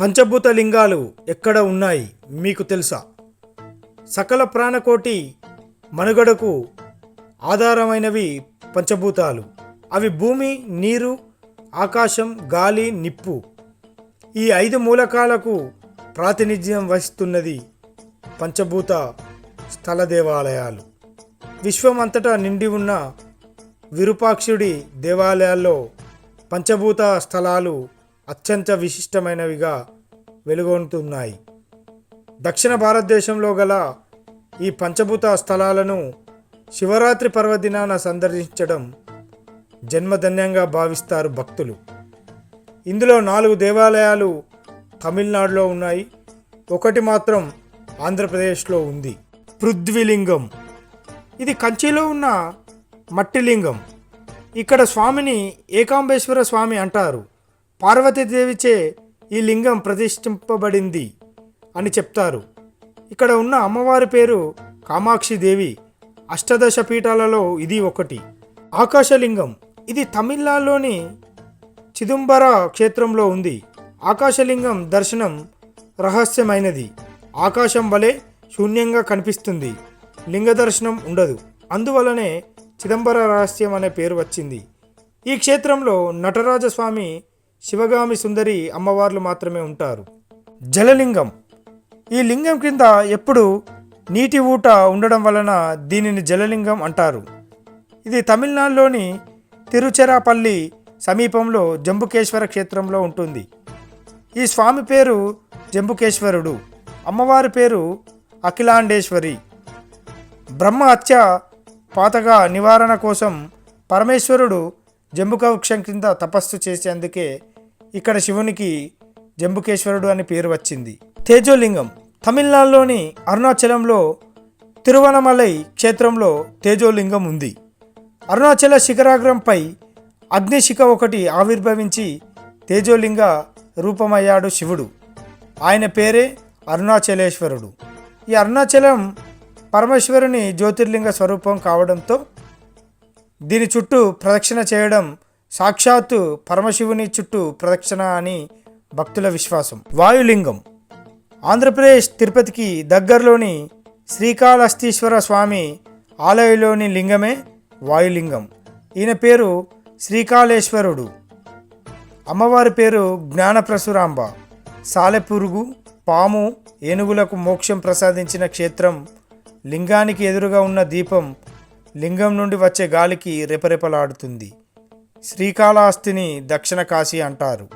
పంచభూత లింగాలు ఎక్కడ ఉన్నాయి మీకు తెలుసా? సకల ప్రాణకోటి మనుగడకు ఆధారమైనవి పంచభూతాలు. అవి భూమి నీరు ఆకాశం గాలి నిప్పు. ఈ ఐదు మూలకాలకు ప్రాతినిధ్యం వహిస్తున్నది పంచభూత స్థల దేవాలయాలు. విశ్వమంతటా నిండి ఉన్న విరూపాక్షుడి దేవాలయాల్లో పంచభూత స్థలాలు అత్యంత విశిష్టమైనవిగా వెలుగొందుతున్నాయి. దక్షిణ భారతదేశంలో గల ఈ పంచభూత స్థలాలను శివరాత్రి పర్వదినాన సందర్శించడం జన్మధన్యంగా భావిస్తారు భక్తులు. ఇందులో నాలుగు దేవాలయాలు తమిళనాడులో ఉన్నాయి. ఒకటి మాత్రం ఆంధ్రప్రదేశ్లో ఉంది. పృథ్వీలింగం. ఇది కంచిలో ఉన్న మట్టిలింగం. ఇక్కడ స్వామిని ఏకాంబేశ్వర స్వామి అంటారు. పార్వతీదేవిచే ఈ లింగం ప్రతిష్ఠింపబడింది అని చెప్తారు. ఇక్కడ ఉన్న అమ్మవారి పేరు కామాక్షి దేవి. అష్టదశ పీఠాలలో ఇది ఒకటి. ఆకాశలింగం. ఇది తమిళనాడులోని చిదంబర క్షేత్రంలో ఉంది. ఆకాశలింగం దర్శనం రహస్యమైనది. ఆకాశం వలె శూన్యంగా కనిపిస్తుంది. లింగ దర్శనం ఉండదు. అందువలనే చిదంబర రహస్యం అనే పేరు వచ్చింది. ఈ క్షేత్రంలో నటరాజస్వామి శివగామి సుందరి అమ్మవార్లు మాత్రమే ఉంటారు. జలలింగం. ఈ లింగం క్రింద ఎప్పుడు నీటి ఊట ఉండడం వలన దీనిని జలలింగం అంటారు. ఇది తమిళనాడులోని తిరుచెరాపల్లి సమీపంలో జంబుకేశ్వర క్షేత్రంలో ఉంటుంది. ఈ స్వామి పేరు జంబుకేశ్వరుడు. అమ్మవారి పేరు అఖిలాండేశ్వరి. బ్రహ్మ హత్య పాతగా నివారణ కోసం పరమేశ్వరుడు జంబుక వృక్షం కింద తపస్సు చేసేందుకే ఇక్కడ శివునికి జంబుకేశ్వరుడు అని పేరు వచ్చింది. తేజోలింగం తమిళనాడులోని అరుణాచలంలో తిరువనమలై క్షేత్రంలో తేజోలింగం ఉంది. అరుణాచల శిఖరాగ్రంపై అగ్నిశిఖ ఒకటి ఆవిర్భవించి తేజోలింగ రూపమయ్యాడు శివుడు. ఆయన పేరే అరుణాచలేశ్వరుడు. ఈ అరుణాచలం పరమేశ్వరుని జ్యోతిర్లింగ స్వరూపం కావడంతో దీని చుట్టూ ప్రదక్షిణ చేయడం సాక్షాత్తు పరమశివుని చుట్టూ ప్రదక్షిణ అని భక్తుల విశ్వాసం. వాయులింగం. ఆంధ్రప్రదేశ్ తిరుపతికి దగ్గరలోని శ్రీకాళహస్తీశ్వర స్వామి ఆలయంలోని లింగమే వాయులింగం. ఈయన పేరు శ్రీకాళేశ్వరుడు. అమ్మవారి పేరు జ్ఞానప్రసురాంబ. సాలెపురుగు పాము ఏనుగులకు మోక్షం ప్రసాదించిన క్షేత్రం లింగానికి ఎదురుగా ఉన్న దీపం లింగం నుండి వచ్చే గాలికి రెపరెపలాడుతుంది. శ్రీకాళహస్తిని దక్షిణ కాశీ అంటారు.